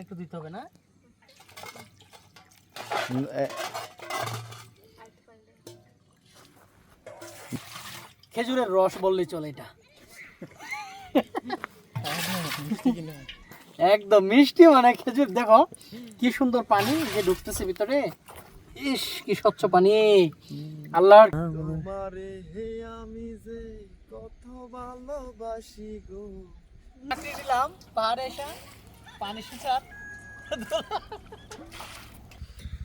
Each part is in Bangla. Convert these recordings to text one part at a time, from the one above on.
একটু দিতে হবে না? খেজুরের রস বললেই চলে এটা। একদম মিষ্টি মানে খেজুর। দেখো কি সুন্দর পানি যে ঢুকতেছে ভিতরে। ইস কি স্বচ্ছ পানি। আল্লাহর তোমারে হে আমি যে কত ভালোবাসি গো। দিলাম পাহাড়ে এসে।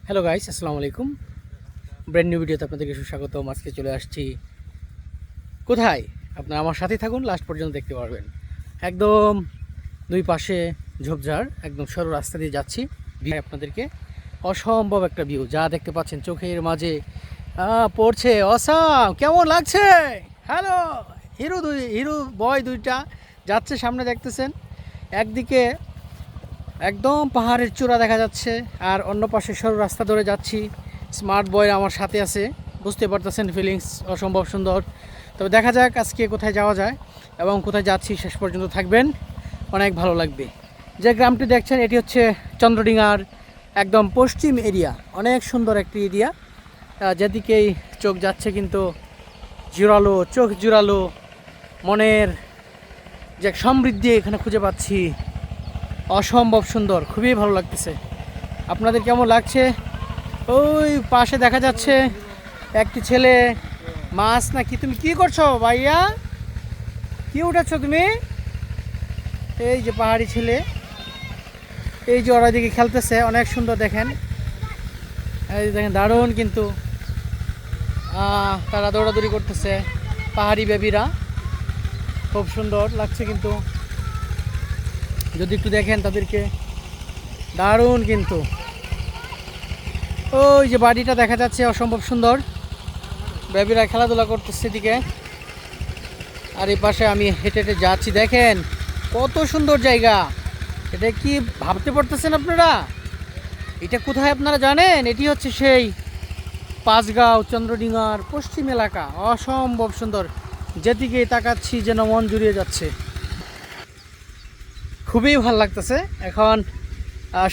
হ্যালো গাইস আসসালামু আলাইকুম। ব্র্যান্ড নিউ ভিডিওতে আপনাদেরকে সুস্বাগতম। আজকে চলে আসছি। কোথায়? আপনারা আমার সাথে থাকুন লাস্ট পর্যন্ত দেখতে পারবেন। একদম দুই পাশে ঝোপঝাড়, একদম সরু রাস্তা দিয়ে যাচ্ছি। আপনাদেরকে অসম্ভব একটা ভিউ যা দেখতে পাচ্ছেন চোখের মাঝে। পড়ছে। অসাম কেমন লাগছে? হ্যালো হিরো দুই, হিরো বয় দুইটা যাচ্ছে সামনে দেখতেছেন। একদিকে একদম পাহাড়ের চূড়া দেখা যাচ্ছে, আর অন্য পাশে সরু রাস্তা ধরে যাচ্ছি। স্মার্ট বয় আমার সাথে আছে, বুঝতে পারতেছেন ফিলিংস অসম্ভব সুন্দর। তবে দেখা যাক আজকে কোথায় যাওয়া যায় এবং কোথায় যাচ্ছি, শেষ পর্যন্ত থাকবেন। অনেক ভালো লাগবে। যে গ্রামটি দেখছেন, এটি হচ্ছে চন্দ্রডিঙার একদম পশ্চিম এরিয়া। অনেক সুন্দর একটি এরিয়া। যেদিকেই চোখ যাচ্ছে কিন্তু জোরালো চোখ জোরালো মনের যে সমৃদ্ধি এখানে খুঁজে পাচ্ছি। অসম্ভব সুন্দর, খুবই ভালো লাগতেছে। আপনাদের কেমন লাগছে? ওই পাশে দেখা যাচ্ছে একটি ছেলে, মাছ নাকি, তুমি কি করছ ভাইয়া? কি উঠাচ্ছ তুমি? এই যে পাহাড়ি ছেলে। এই যে ওরা দিকে খেলতেছে, অনেক সুন্দর দেখেন। এই দেখেন, দারুণ কিন্তু। তারা দৌড়াদৌড়ি করতেছে, পাহাড়ি বেবিরা। খুব সুন্দর লাগছে কিন্তু। যদি একটু দেখেন তাদেরকে। দারুণ কিন্তু। ওই যে বাড়িটা দেখা যাচ্ছে অসম্ভব সুন্দর। বেবিরা খেলাধুলা করতেছে এদিকে। আর এই পাশে আমি হেঁটে হেঁটে যাচ্ছি, দেখেন। কত সুন্দর জায়গা। এটা কি ভাবতে পারতেছেন আপনারা? এটা কোথায় আপনারা জানেন? এটি হচ্ছে সেই পাঁচগাঁও চন্দ্রডিঙার পশ্চিম এলাকা। অসম্ভব সুন্দর। যেদিকেই তাকাচ্ছি যেন মন জুড়িয়ে যাচ্ছে। খুবই ভালো লাগতেছে। এখন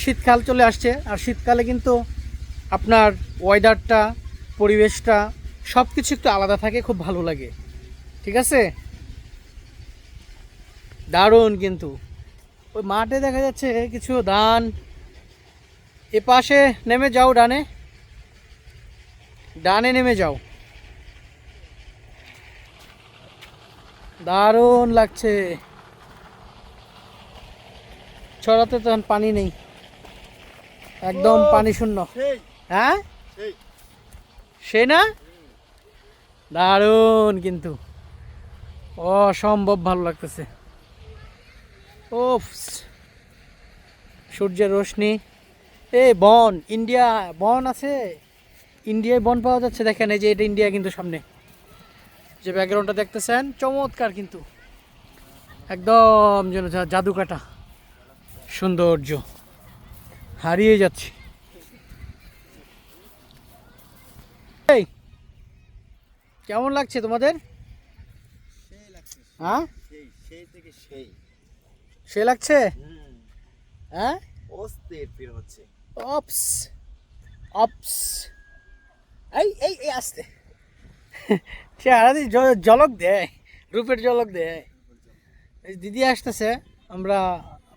শীতকাল চলে আসছে, আর শীতকালে কিন্তু আপনার ওয়েদারটা পরিবেশটা সব কিছু একটু আলাদা থাকে, খুব ভালো লাগে। ঠিক আছে? দারুণ কিন্তু। ওই মাঠে দেখা যাচ্ছে কিছু ধান এ পাশে নেমে যাও, ডানে। ডানে নেমে যাও। দারুণ লাগছে। ছড়াতে তো পানি নেই। একদম পানি শূন্য। হ্যাঁ? সে না? দারুণ কিন্তু। অসম্ভব ভালো লাগতেছে। ও সূর্যের রোশনি। এ বন। ইন্ডিয়া বন আছে? ইন্ডিয়ায় বন পাওয়া যাচ্ছে? দেখেন এই যে এটা ইন্ডিয়া কিন্তু সামনে। যে ব্যাকগ্রাউন্ডটা দেখতেছেন চমৎকার কিন্তু। একদম যেন যা- জাদুকাটা। সৌন্দর্য। হারিয়ে যাচ্ছে। এই, কেমন লাগছে তোমাদের? হ্যাঁ? সে লাগছে? হ্যাঁ? হচ্ছে অপস। এই এই এই, আসতে। আরাদি জলক দেয়, রূপের জলক দেয়। দিদি আসতেছে, আমরা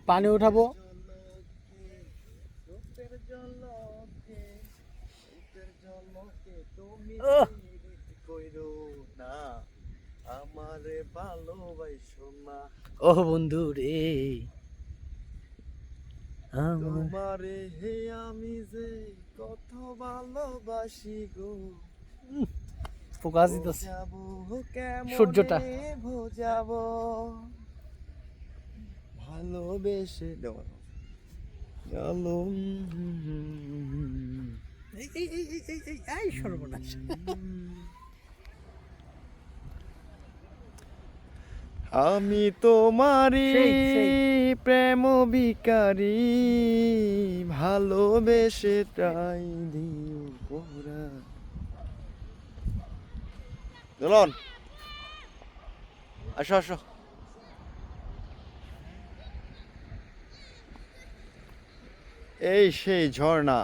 পানি উঠাবো। রূপের জলকে রূপের জলকে তুমি ওহ। না আমারে ভালোবাসো না ও বন্ধু রে। আমার তোমারে হে আমি যে কত ভালোবাসি গো। ফোকাস দিতেছে সূর্যটা। বোঝাবো ভালোবেসে দেওয়া। গেল। এই সর্বনাশ। আমি সেই। প্রেম বিকারি ভালোবেসে তাই দিও পোরা। দোলন আসো আসো। এই সেই ঝর্ণা।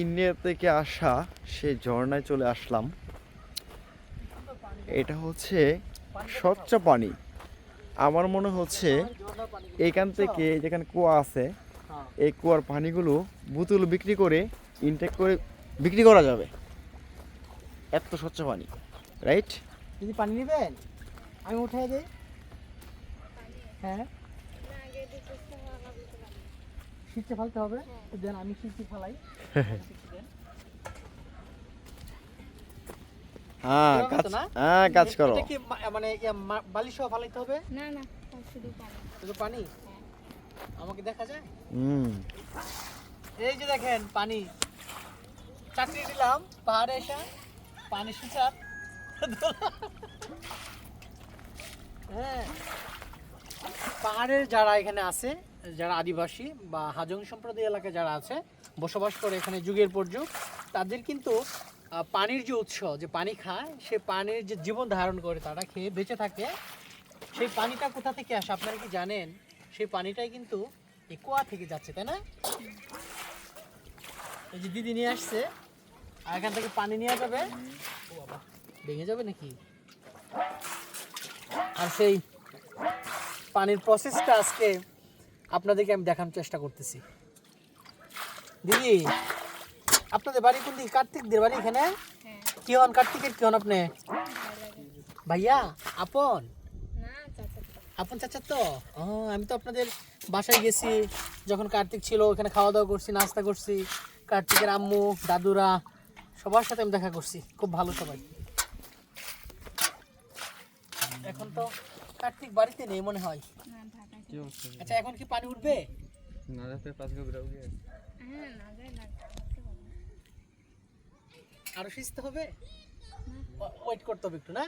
ইন্ডিয়া থেকে আসা সেই ঝর্ণায় চলে আসলাম। এটা হচ্ছে স্বচ্ছ পানি। আমার মনে হচ্ছে এখান থেকে যেখানে কুয়া আছে। এই কুয়ার পানিগুলো বোতল বিক্রি করে ইনটেক করে বিক্রি করা যাবে। এত স্বচ্ছ পানি রাইট দিদি পানি নেবেন? আমি উঠে দিই। হ্যাঁ? শীতটা ফালতে হবে। দেন আমি শীতটি ফালাই। হ্যাঁ কাজ হ্যাঁ কাজ করো। এটা কি মানে বালি সহ ফালাইতে হবে? না না শুধু পানি। শুধু পানি? আমাকে দেখা যায়? হুম। এই যে দেখেন পানি। চাকরি দিলাম পাহাড়ে এসে পানি সুচার হ্যাঁ। পাহাড়ের যারা এখানে আছে যারা আদিবাসী বা হাজং সম্প্রদায় এলাকায় যারা আছে, বসবাস করে এখানে যুগের পর যুগ, তাদের কিন্তু পানির যে উৎস, যে পানি খায়, সে পানির যে জীবন ধারণ করে, তারা খেয়ে বেঁচে থাকে। সেই পানিটা কোথা থেকে আসে আপনারা কি জানেন? সেই পানিটাই কিন্তু এই কুয়া থেকে যাচ্ছে, তাই না? এই যে দিদি নিয়ে আসছে, আর এখান থেকে পানি নিয়ে যাবে। ও বাবা, ভেঙে যাবে নাকি? আর সেই পানির প্রসেসটা আজকে আপনাদেরকে আমি দেখানোর চেষ্টা করতেছি। দিদি আপনাদের বাড়ি কোন দিকে? কার্তিকদের বাড়ি এখানে? হ্যাঁ। কি হন কার্তিকের? কি হন আপনি? ভাইয়া আপন? আপন চাচা তো? ও আমি তো আপনাদের বাসায় গেছি। যখন কার্তিক ছিল ওখানে খাওয়া দাওয়া করছি নাস্তা করছি। কার্তিকের আম্মু দাদুরা সবার সাথে আমি দেখা করছি। খুব ভালো সবাই। এখন তো কার্তিক বাড়িতে নেই মনে হয়। আচ্ছা এখন কি পানি উঠবে? হ্যাঁ না না আমাকে বলো। আরও সিস্তে হবে? ওয়েট করতে হবে একটু না?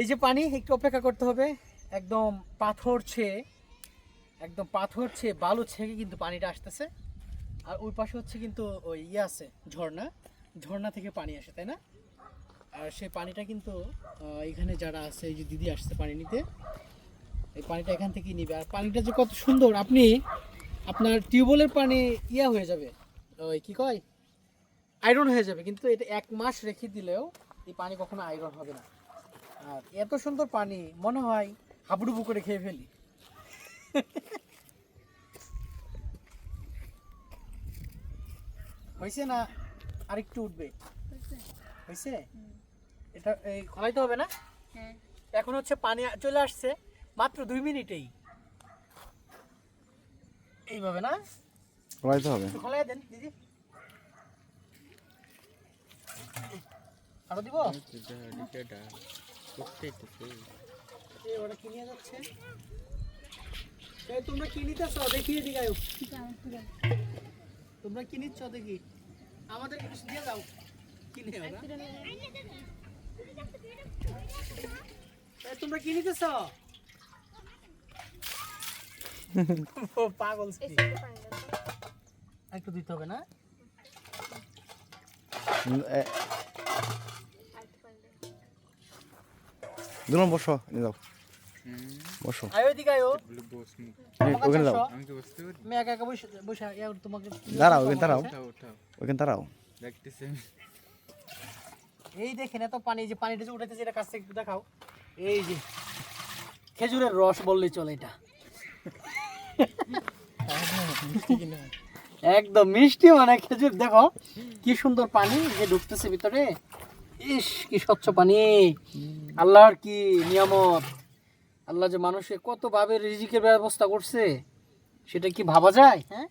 এই যে পানি একটু অপেক্ষা করতে হবে। একদম পাথর ছেয়ে একদম পাথর ছেয়ে বালু ছেঁকে কিন্তু পানিটা আসতেছে। আর ওই পাশে হচ্ছে কিন্তু ওই ইয়ে আছে ঝর্ণা। ঝর্ণা থেকে পানি আসে তাই না? আর সেই পানিটা কিন্তু এখানে যারা আছে, এই যে দিদি আসছে পানি নিতে, এই পানিটা এখান থেকেই নিবে। আর পানিটা যে কত সুন্দর, আপনি, আপনার টিউবওয়েলের পানি ইয়া হয়ে যাবে। ওই কি কয়? আয়রন হয়ে যাবে, কিন্তু এটা এক মাস রেখে দিলেও এই পানি কখনো আয়রন হবে না। আর এত সুন্দর পানি, মনে হয় হাবুডুবু করে খেয়ে ফেলি। হয়েছে না? আরেকটু উঠবে? হয়েছে। এটা এই খলাইতে হবে না? হ্যাঁ এখন হচ্ছে পানি চলে আসছে মাত্র দুই মিনিটেই। এইভাবে না? করাইতে হবে। খলাই দেন দিদি। আরও দিব? যাচ্ছে? তোমরা কি নিতেছ? দেখিয়ে দি গায়ক তোমরা কি নিচ্ছ দেখি? আমাদের কিছু দিয়ে দাও। কিনে তোমরা কি নিতেছ? পাগল। একটু দিতে হবে না? বসো নিয়ে যাও বসো। আয়ো ওখানে যাও আমি একা একা বসে বসে তোমাকে দাঁড়াও ওখানে দাঁড়াও। উঠাও উঠাও ওখানে দাঁড়াও। দেখতেছি আমি। এই দেখেন এত পানি যে পানিটা যে উঠাইতেছে, এটা কাছ থেকে দেখাও। এই যে, খেজুরের রস বললেই চলে এটা। একদম মিষ্টি মানে খেজুর, দেখো, কি সুন্দর পানি যে ঢুকতেছে ভিতরে। ইস, কি স্বচ্ছ পানি। আল্লাহর কি নিয়ামত? আল্লাহ যে মানুষে কত ভাবে রিজিকের ব্যবস্থা করছে, সেটা কি ভাবা যায়? হ্যাঁ?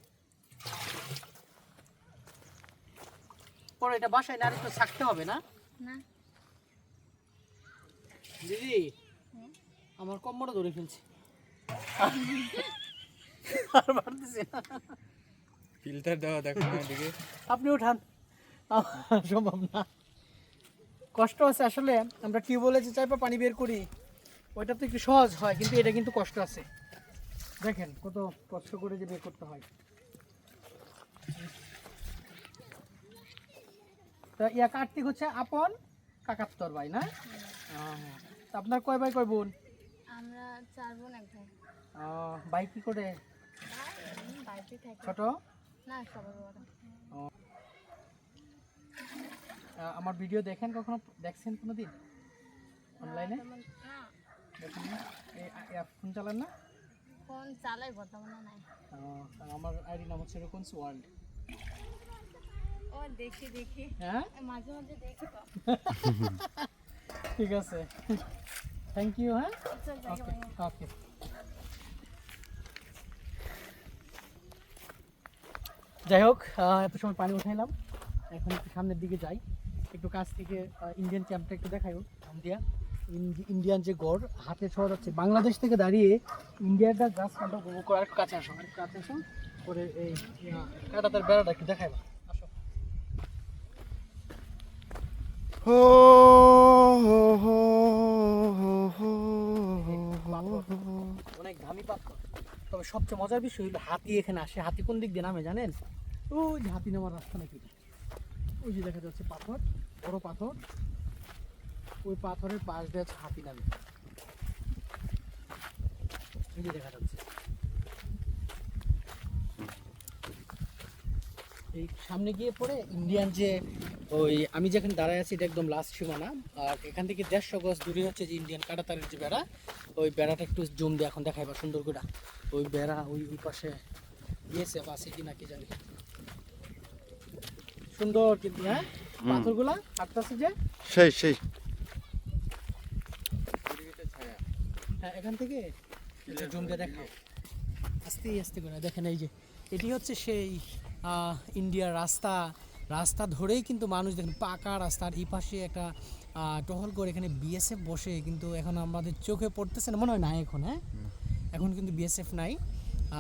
পরে এটা বাসায় না একটু থাকতে হবে না? না। দিদি আমার কম্বরটা ধরে ফেলছি। আর পারতেছি না। ফিল্টার দেওয়া দেখো না এদিকে। আপনি উঠান। সম্ভব না। কষ্ট আছে আসলে আমরা টিউবওয়েলে যে চাইপা পানি বের করি ওইটা তো একটু সহজ হয় কিন্তু এটা কিন্তু কষ্ট আছে। দেখেন কত কষ্ট করে যে বের করতে হয়। তা ইয়া কার্তিক হচ্ছে আপন কাকাত্তর ভাই না? তা আপনার কয় ভাই কয় বোন? আমরা চার বোন এক ভাই। ভাই কি করে? ছোট? না আমার ভিডিও দেখেন কখনো? দেখছেন কোনো দিন অনলাইনে ফোন চালান না? ফোন চালাই বর্তমানে নাই। আমার আইডি নাম হচ্ছে রুকনস ওয়ার্ল্ড। ও দেখি দেখি। হ্যাঁ? মাঝে মাঝে দেখি তো। ঠিক আছে। থ্যাংক ইউ হ্যাঁ? যাই ওকে ওকে যাই হোক এত সময় পানি উঠাইলাম এখন একটু সামনের দিকে যাই। একটু কাছ থেকে ইন্ডিয়ান ক্যাম্পটা একটু দেখাইও ইন্ডিয়া ইন্ডিয়ান যে গড় হাতে ছোঁয়া যাচ্ছে। বাংলাদেশ থেকে দাঁড়িয়ে ইন্ডিয়াটা গাছ কাটা উপভোগ করে আর একটু কাছে আসো। আর কাছে আসো। করে এই কাটা তার বেড়াটা একটু দেখাইবা আসো হো হো হো হো হো অনেক দামি পাথর তবে সবচেয়ে মজার বিষয় হলো হাতি এখানে আসে। হাতি কোন দিক দিয়ে নামে জানেন? ওই যে হাতি নামার রাস্তা নাকি? ওই যে দেখা যাচ্ছে পাথর, বড় পাথর। ওই পাথরের পাশ দিয়ে হাতি নামে। দেখা যাচ্ছে। এই সামনে গিয়ে পড়ে ইন্ডিয়ান যে ওই আমি যেখানে দাঁড়ায় আছি এটা একদম লাস্ট সীমানা। আর এখান থেকে দেড়শো গজ দূরে হচ্ছে যে ইন্ডিয়ান কাটাতারের যে বেড়া ওই বেড়াটা একটু জুম দিয়ে এখন দেখাইবা সুন্দর করে। ওই বেড়া ওই ওই পাশে গিয়েছে বা আছে কি না কি জানি। সুন্দর কিন্তু হ্যাঁ? পাথরগুলা হাঁটতেছে যে? সেই সেই। হ্যাঁ এখান থেকে জুম দিয়ে দেখাও। আস্তে আস্তে করে দেখেন এই যে এটি হচ্ছে সেই ইন্ডিয়ার রাস্তা রাস্তা ধরেই কিন্তু মানুষ দেখেন পাকা রাস্তার এই পাশে একটা টহল করে এখানে বিএসএফ বসে কিন্তু এখন আমাদের চোখে পড়তেছে না মনে হয় না এখন হ্যাঁ? এখন কিন্তু বিএসএফ নাই।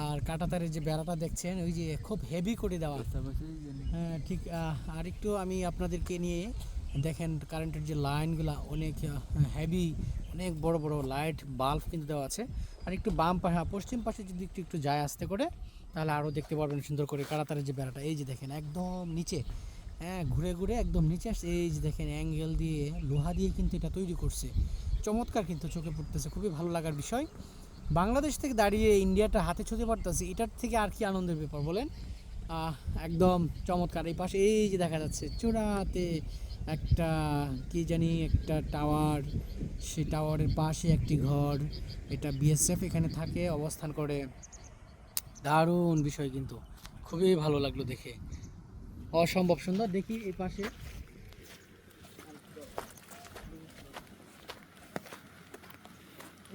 আর কাটাতারের যে বেড়াটা দেখছেন ওই যে খুব হেভি করে দেওয়া। হ্যাঁ ঠিক আর একটু আমি আপনাদেরকে নিয়ে দেখেন কারেন্টের যে লাইনগুলো অনেক হেভি অনেক বড় বড় লাইট বাল্ব কিন্তু দেওয়া আছে। আর একটু বাম পাশে পশ্চিম পাশে যদি একটু একটু যায় আসতে করে তাহলে আরও দেখতে পারবেন সুন্দর করে কারাতারের যে বেড়াটা। এই যে দেখেন, একদম নিচে। হ্যাঁ ঘুরে ঘুরে একদম নিচে আসছে। এই যে দেখেন, অ্যাঙ্গেল দিয়ে লোহা দিয়ে কিন্তু এটা তৈরি করছে। চমৎকার কিন্তু চোখে পড়তেছে, খুবই ভালো লাগার বিষয়। বাংলাদেশ থেকে দাঁড়িয়ে ইন্ডিয়াটা হাতে ছুঁতে পারতেছে, এটার থেকে আর কি আনন্দের ব্যাপার বলেন? একদম চমৎকার। এই পাশে এই যে দেখা যাচ্ছে, চূড়াতে একটা, কি জানি, একটা টাওয়ার। সেই টাওয়ারের পাশে একটি ঘর। এটা বিএসএফ এখানে থাকে, অবস্থান করে। দারুণ বিষয় কিন্তু। খুবই ভালো লাগল দেখে। অসম্ভব সুন্দর। দেখি এই পাশে।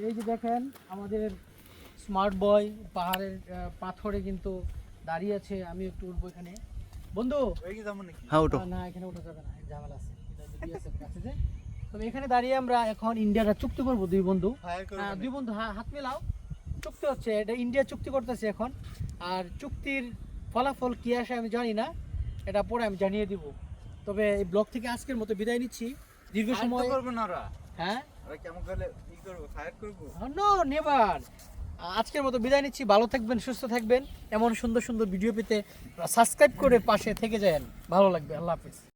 এই যে দেখেন আমাদের স্মার্ট বয় পাহাড়ের পাথরে কিন্তু দাঁড়িয়ে আছে। আমি একটু উঠবো এখানে। বন্ধু! হ্যাঁ ওটো না এখানে ওঠা যাবে না ঝামেলা আছে। তবে এখানে দাঁড়িয়ে আমরা এখন ইন্ডিয়াটা চুক্তি করব দুই বন্ধু। হ্যাঁ, দুই বন্ধু হাত মেলাও। চুক্তি হচ্ছে এটা ইন্ডিয়া চুক্তি করতেছে এখন। আর চুক্তির ফলাফল কি আসে আমি জানি না এটা পরে আমি জানিয়ে দিব। তবে এই ব্লগ থেকে আজকের মতো বিদায় নিচ্ছি। দীর্ঘ সময় করব না ওরা। হ্যাঁ? ওরা কেমন করলে কি করব ফায়ার করব? নো নেভার আজকের মতো বিদায় নিচ্ছি। ভালো থাকবেন সুস্থ থাকবেন। এমন সুন্দর সুন্দর ভিডিও পেতে সাবস্ক্রাইব করে পাশে থেকে যান। ভালো লাগবে। আল্লাহ হাফিজ।